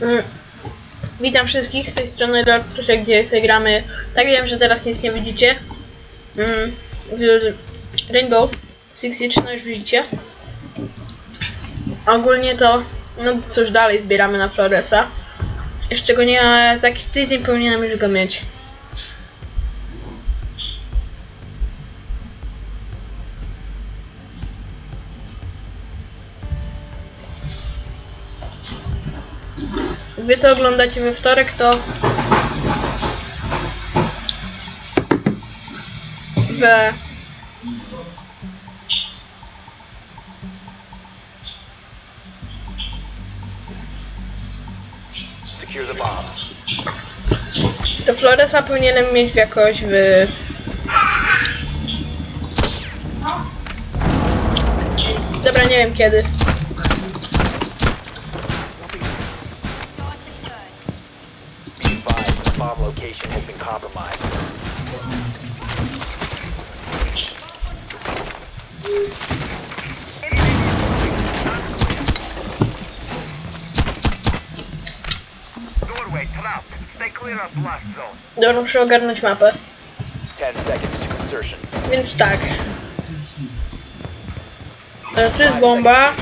Mm. Witam wszystkich z tej strony Lord gdzie sobie gramy. Tak wiem, że teraz nic nie widzicie. Mm. Rainbow Six Siege, no już widzicie. Ogólnie to, no cóż, dalej zbieramy na Floresa. Jeszcze go nie, za jakiś tydzień powinienem już go mieć. Wy to oglądacie we wtorek, to we to Floresa powinienem mieć w jakoś w Dobra, nie wiem kiedy. Location has been compromised. Doorway, trapped. Stay clear of blast zone. Dobra, muszę ogarnąć mapę. 10 seconds to insertion. Więc tak. E, Tu jest bomba.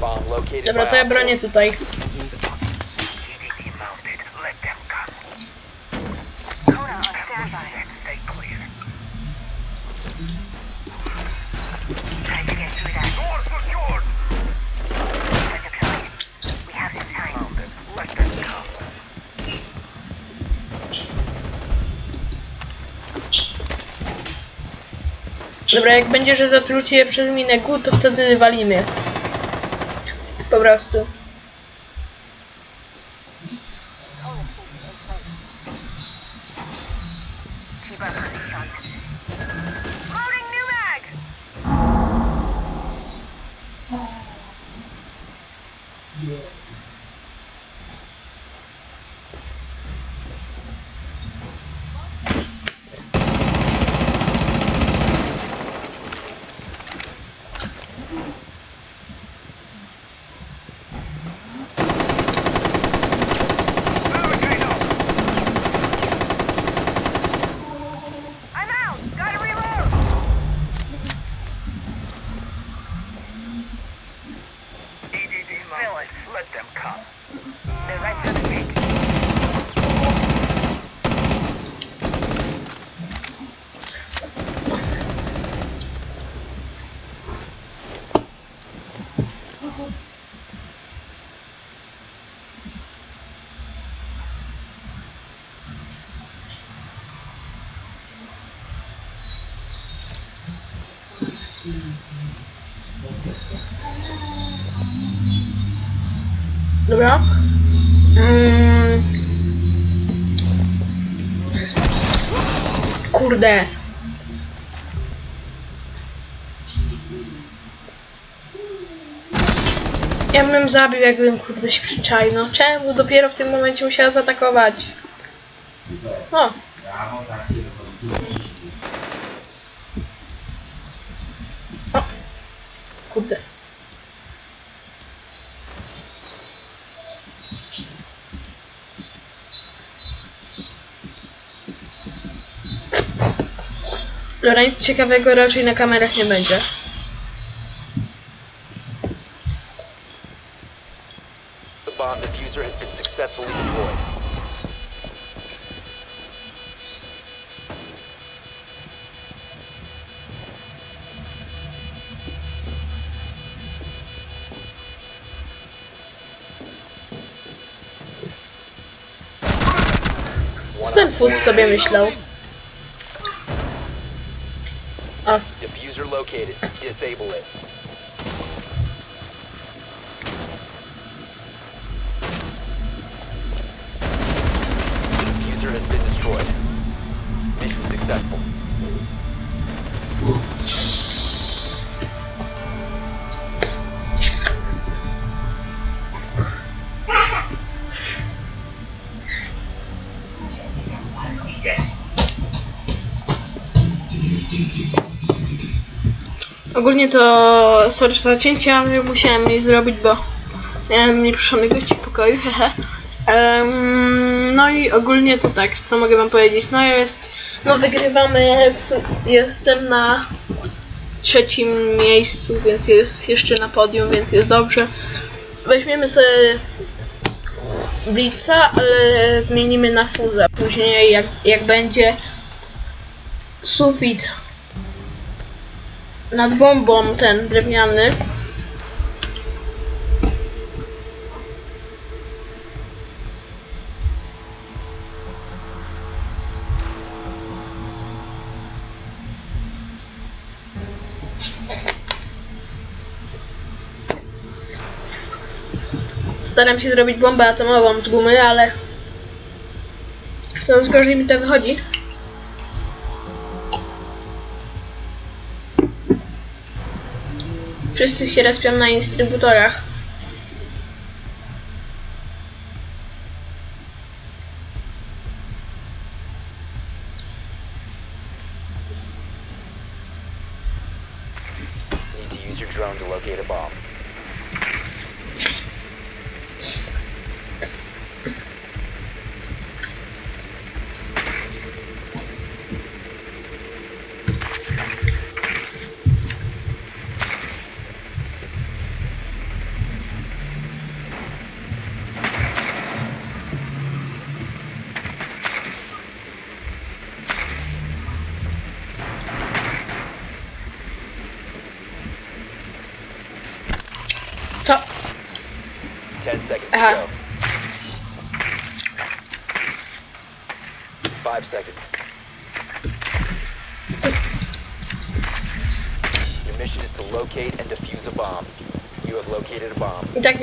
Bomb located Dobra, by to ja bronię tutaj. Dobra, jak będzie, że zatrucie je przez minę to wtedy walimy. Po prostu. Bym zabił, jakbym kurde się przyczaił. No czemu dopiero w tym momencie musiała zaatakować? O, o. Kurde. Nic ciekawego raczej na kamerach nie będzie. Fus sobie myślał? O, Diffuser located. Disable it. Ogólnie to sorry za cięcie, ale musiałem jej zrobić, bo miałem nieproszonych gości w pokoju, hehe. No i ogólnie to tak, co mogę wam powiedzieć? No jest, no wygrywamy, jestem na trzecim miejscu, więc jest jeszcze na podium, więc jest dobrze. Weźmiemy sobie Blitza, ale zmienimy na Fuza. Później jak, jak będzie sufit nad bombą ten drewniany. Staram się zrobić bombę atomową z gumy, ale coraz gorzej mi to wychodzi. Wszyscy się respią na instrybutorach.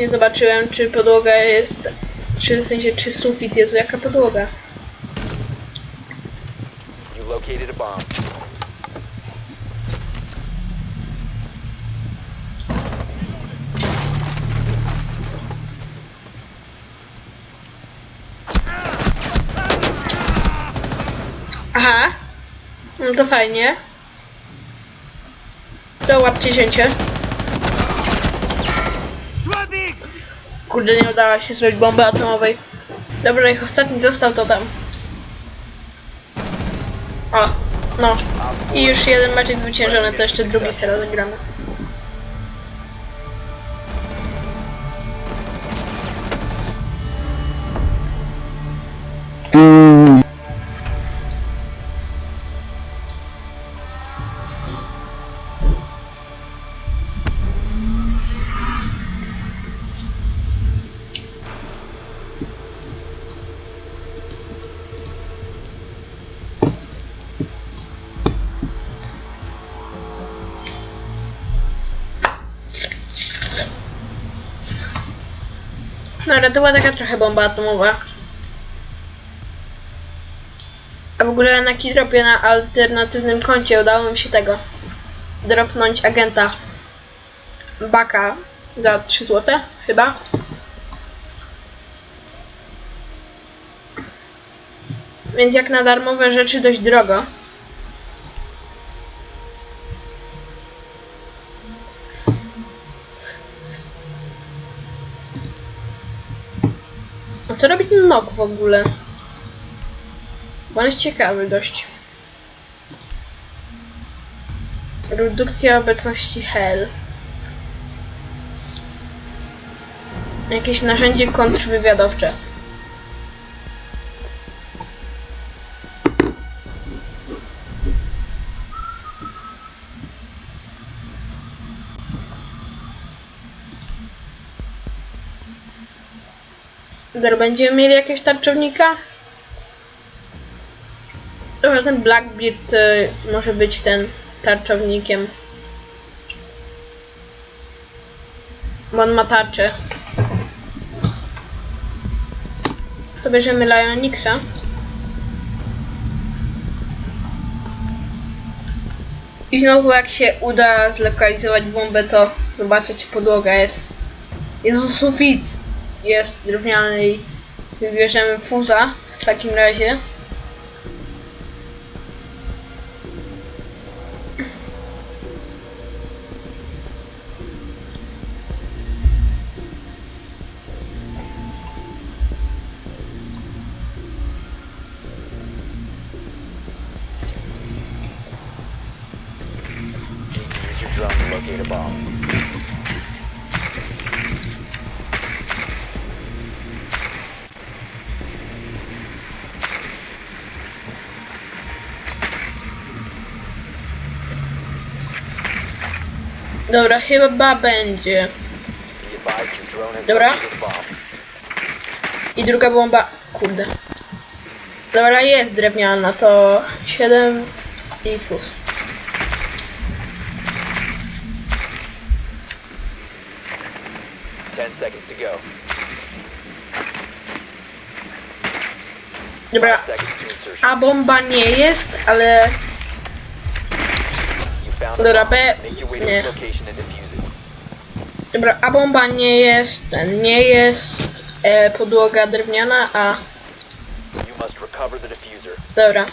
Nie zobaczyłem, czy podłoga jest. Czy w sensie, czy sufit jest, jaka podłoga. You located a bomb. Aha. No to fajnie. To łapcie cięcie. Kurde, nie udało się zrobić bomby atomowej. Dobra, jak ostatni został, to tam. O, no. I już jeden meczek zwyciężony, to jeszcze drugi sobie rozegramy. No ale to była taka trochę bomba atomowa. A w ogóle na Kidropie na alternatywnym koncie udało mi się tego dropnąć agenta Baka za 3 zł chyba. Więc jak na darmowe rzeczy dość drogo. Co robi ten nok w ogóle? Bo on jest ciekawy dość. Redukcja obecności Hell. Jakieś narzędzie kontrwywiadowcze. Dobra, będziemy mieli jakiegoś tarczownika? Dobra, ten Blackbeard y, może być ten tarczownikiem. Bo on ma tarczę. To bierzemy Lionixa. I znowu jak się uda zlokalizować bombę, to zobaczę czy podłoga jest. Jezu, sufit! Jest drewniany i wybierzemy fuza w takim razie. Dobra, chyba będzie. Dobra. I druga bomba. Kurde. Dobra, jest drewniana, to 7 i fus. Dobra, a bomba nie jest, ale Dobra. B- nie. Dobra, a bomba nie jest, nie jest e, podłoga drewniana, a dobra.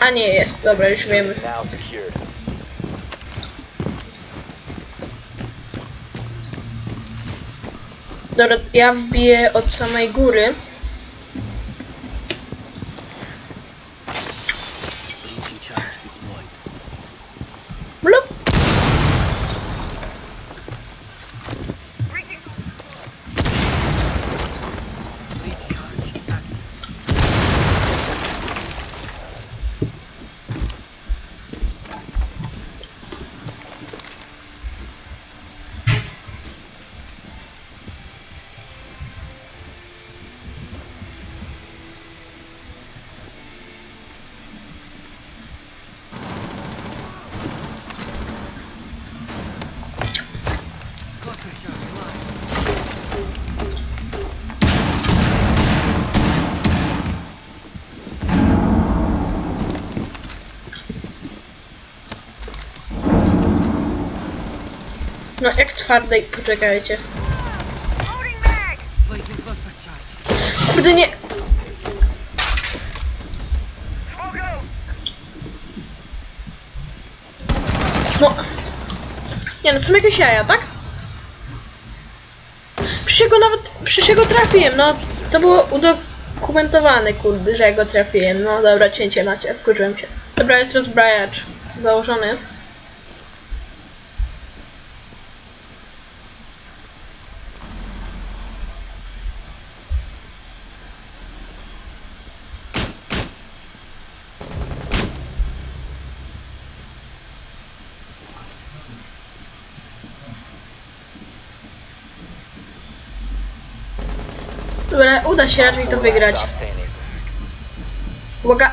A nie jest, dobra, już wiemy. Dobra, ja wbiję od samej góry. Twardej, poczekajcie. Kurde nie, no. Nie no, są jakieś jaja, tak? Przecież go nawet, przecież go trafiłem, no. To było udokumentowane, kurde, że ja go trafiłem. No dobra, cięcie macie, wkurzyłem się. Dobra, jest rozbrajacz założony. Dobra, uda się raczej to wygrać. Uwaga,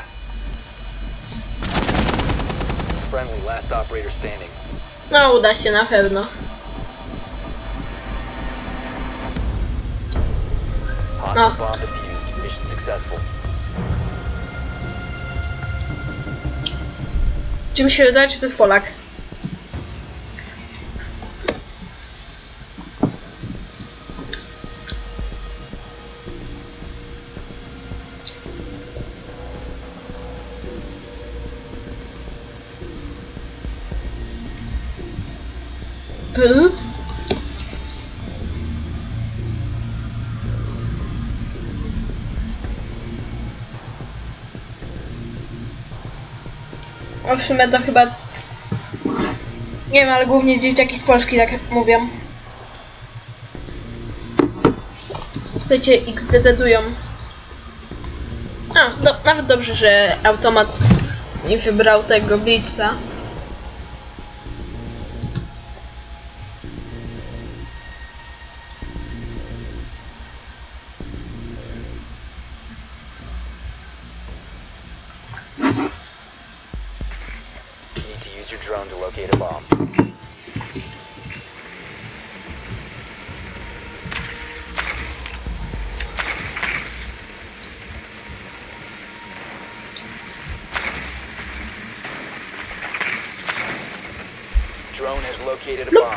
no uda się na pewno. No. Czy mi się wydaje, czy to jest Polak? Sumie to chyba... Nie wiem, ale głównie dzieciaki z Polski tak mówią. Słuchajcie, XDD-dują. A, do, nawet dobrze, że automat nie wybrał tego Blitza. Drone to locate a bomb. Drone has located a bomb.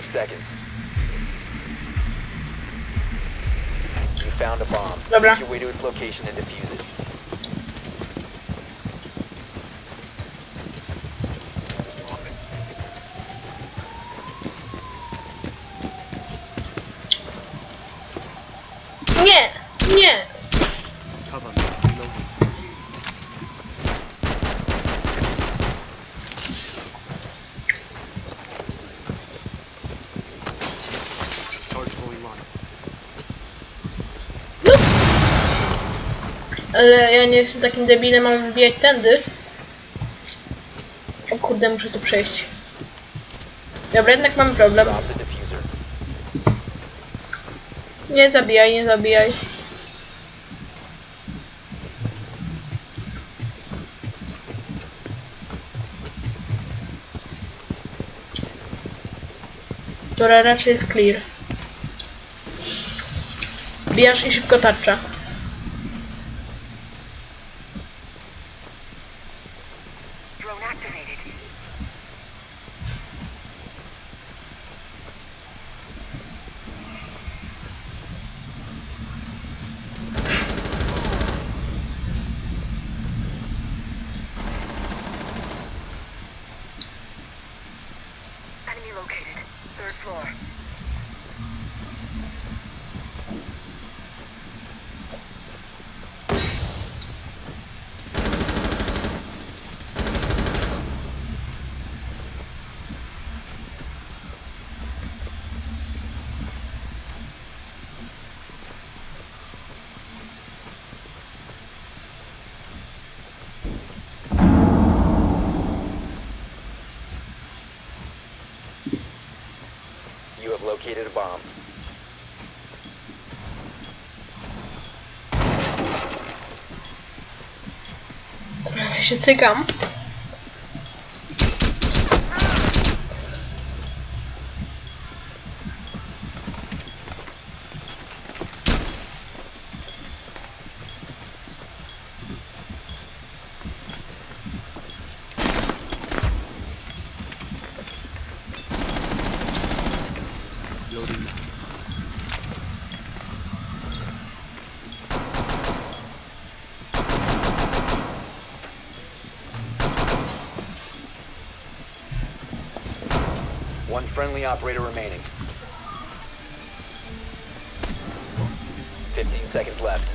5 seconds. You found a bomb. Dobra. Make your way to its location and defuse it. Nie! Nie! Ale ja nie jestem takim debilem, mam wybijać tędy. O kurde, muszę tu przejść. Dobra, jednak mam problem. Nie zabijaj, nie zabijaj. Dobra, raczej jest clear. Bijasz i szybko tarcza. Located a bomb. Trochę się cykam. Loading operator remaining. 15 seconds left.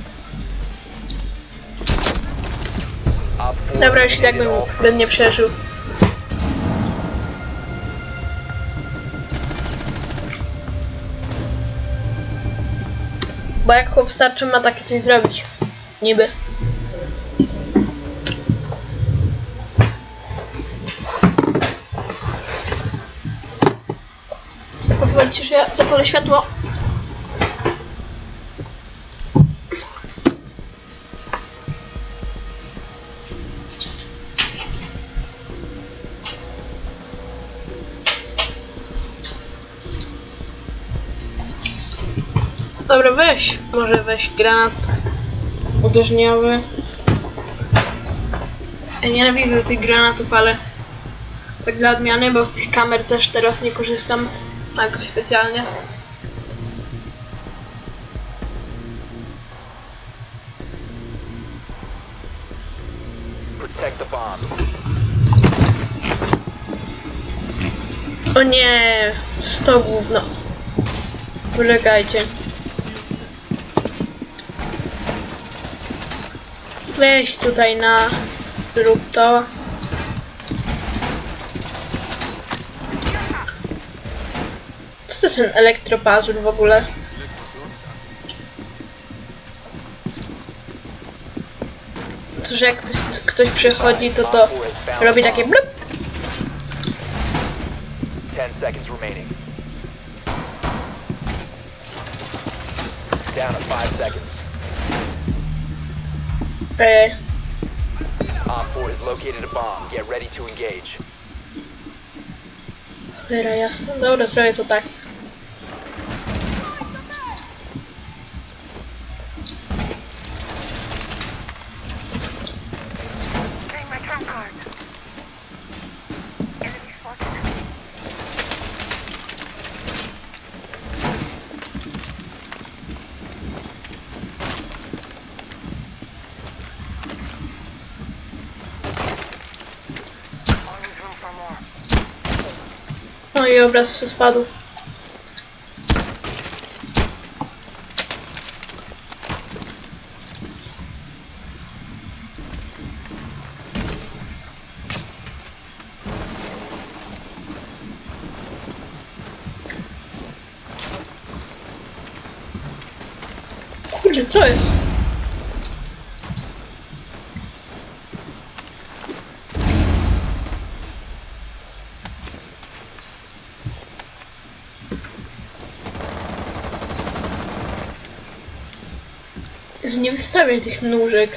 Op Dobra, już i tak bym, eliminated all bym nie przeżył. Bo jak chłop starczy ma takie coś zrobić. Niby. Pozwolicie, że ja zapalę światło. Dobra, weź. Może weź granat uderzeniowy. Ja nienawidzę tych granatów, ale tak dla odmiany, bo z tych kamer też teraz nie korzystam jakoś specjalnie. O nie, sto gówno. Poczekajcie. Weź tutaj na... Zrób to. Co to jest ten elektropazur w ogóle? Cóż, jak ktoś, ktoś przychodzi, to to robi takie blup. 10 seconds remaining. Down to 5 seconds. Op 4 has located a bomb. Get ready to engage. cholera jasna. Dobra, zrobię to tak. obraz się spadł. Kurde, co jest? Wystawiaj tych nóżek.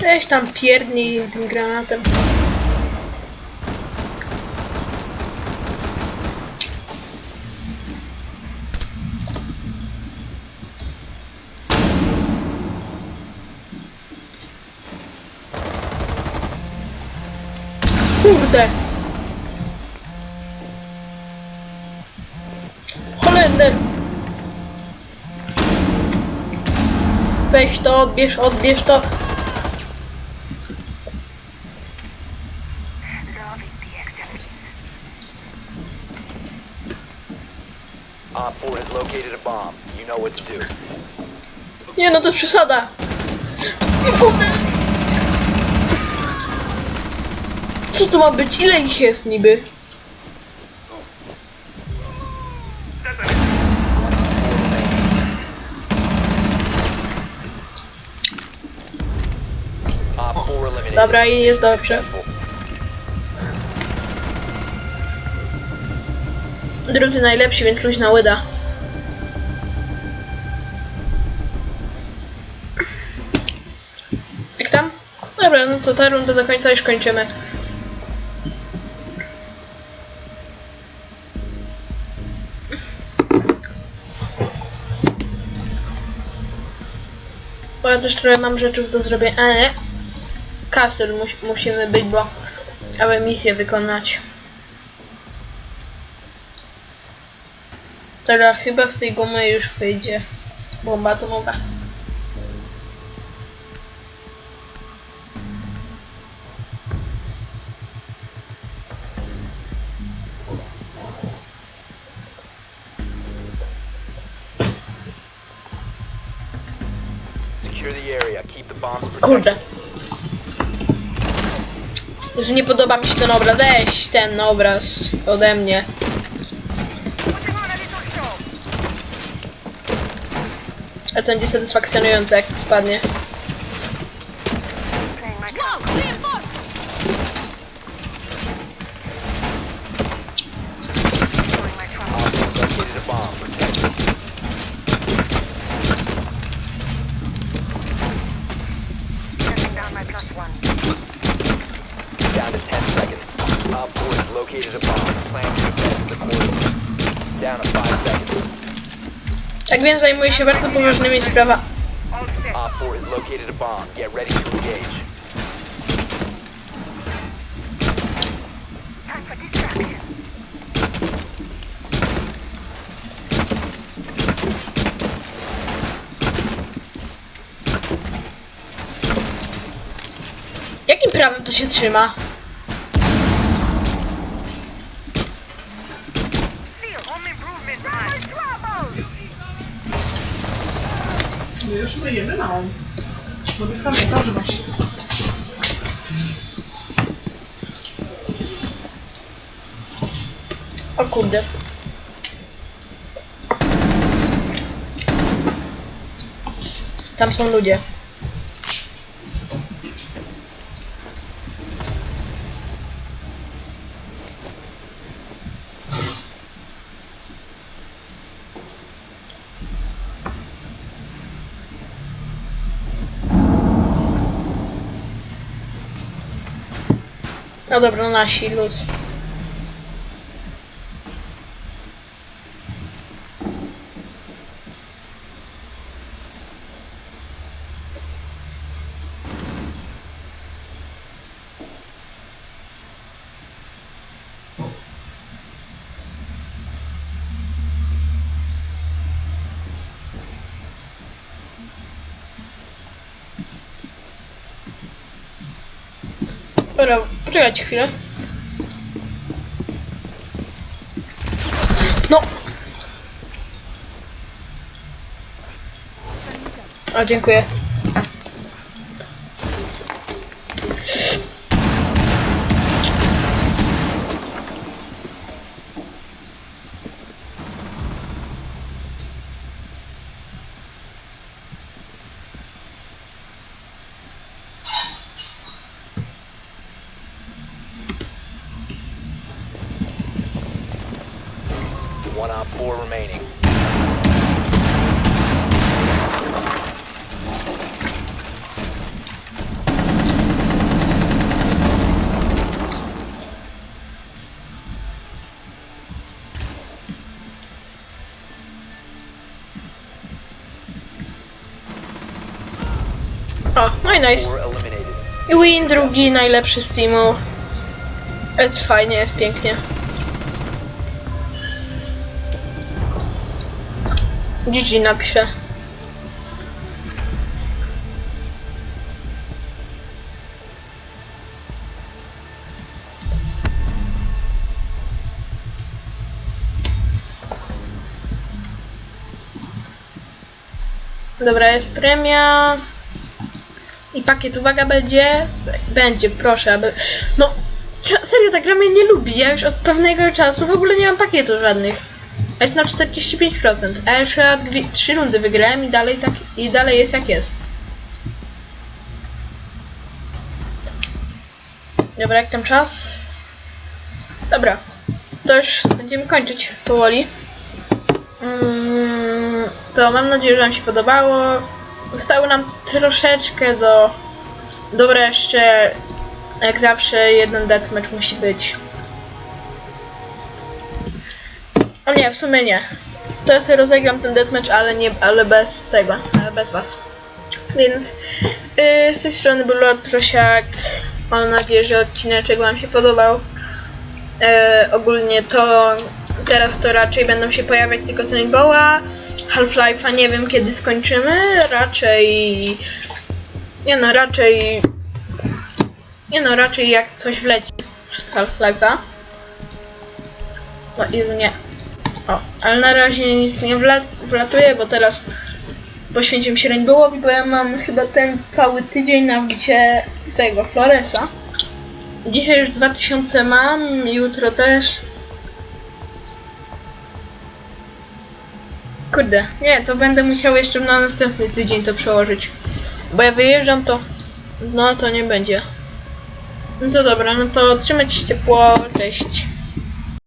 Cześć tam pierdnij tym granatem. Kurde. Holender. Weź to, odbierz, odbierz to. Loving the activities. Op 4 has located a bomb. You know what to do. Nie no, to przesada. Kurde. Co to ma być? Ile ich jest niby? Op 4 eliminated. Dobra, i jest dobrze. Drudzy najlepsi, więc luźna łyda. Jak tam? Dobra, no to ta runda do końca już kończymy. Bo ja też trochę mam rzeczów do zrobienia. A nie. Castle mus musimy być, bo aby misję wykonać. Teraz chyba z tej gumy już wyjdzie bomba atomowa. Kurde. Że nie podoba mi się ten obraz. Weź ten obraz ode mnie. Ale to będzie satysfakcjonujące jak to spadnie. Ready to engage. Time for distraction. Jakim prawem to się trzyma? Już myjemy małą. Bo już pamiętam, że masz. O kurde. Tam są ludzie. No dobra, nasi luz. Dobra, Poczekajcie chwilę. No! A, dziękuję. Four remaining. O, no i nice. Four eliminated. I win drugi, najlepszy z teamu. Jest fajnie, jest pięknie. GG napiszę. Dobra, jest premia. I pakiet, uwaga, będzie. Będzie, proszę, aby. No, serio, ta gra mnie nie lubi. Ja już od pewnego czasu w ogóle nie mam pakietu żadnych. A jest na 45%. A ja już chyba dwie, trzy rundy wygrałem i dalej tak. I dalej jest jak jest. Dobra, jak tam czas? Dobra, to już będziemy kończyć powoli. Mm, to mam nadzieję, że Wam się podobało. Zostało nam troszeczkę do. Dobra, jeszcze jak zawsze jeden deathmatch musi być. O nie, w sumie nie. To ja sobie rozegram ten deathmatch, ale nie, ale bez tego, ale bez was. Więc yy, z tej strony był Lord Prosiak. Mam nadzieję, że odcineczek wam się podobał. Yy, ogólnie to teraz to raczej będą się pojawiać tylko z Rainbowa. Half-Life'a nie wiem kiedy skończymy. Raczej. Nie no, raczej. Nie no, raczej jak coś wleci z Half-Life'a. No i nie. O, ale na razie nic nie wla wlatuje, bo teraz poświęciłem się Rainbowowi, bo ja mam chyba ten cały tydzień na wbicie tego Floresa. Dzisiaj już 2000 mam, jutro też. Kurde, nie, to będę musiał jeszcze na następny tydzień to przełożyć. Bo ja wyjeżdżam to. No to nie będzie. No to dobra, no to trzymać się ciepło, cześć.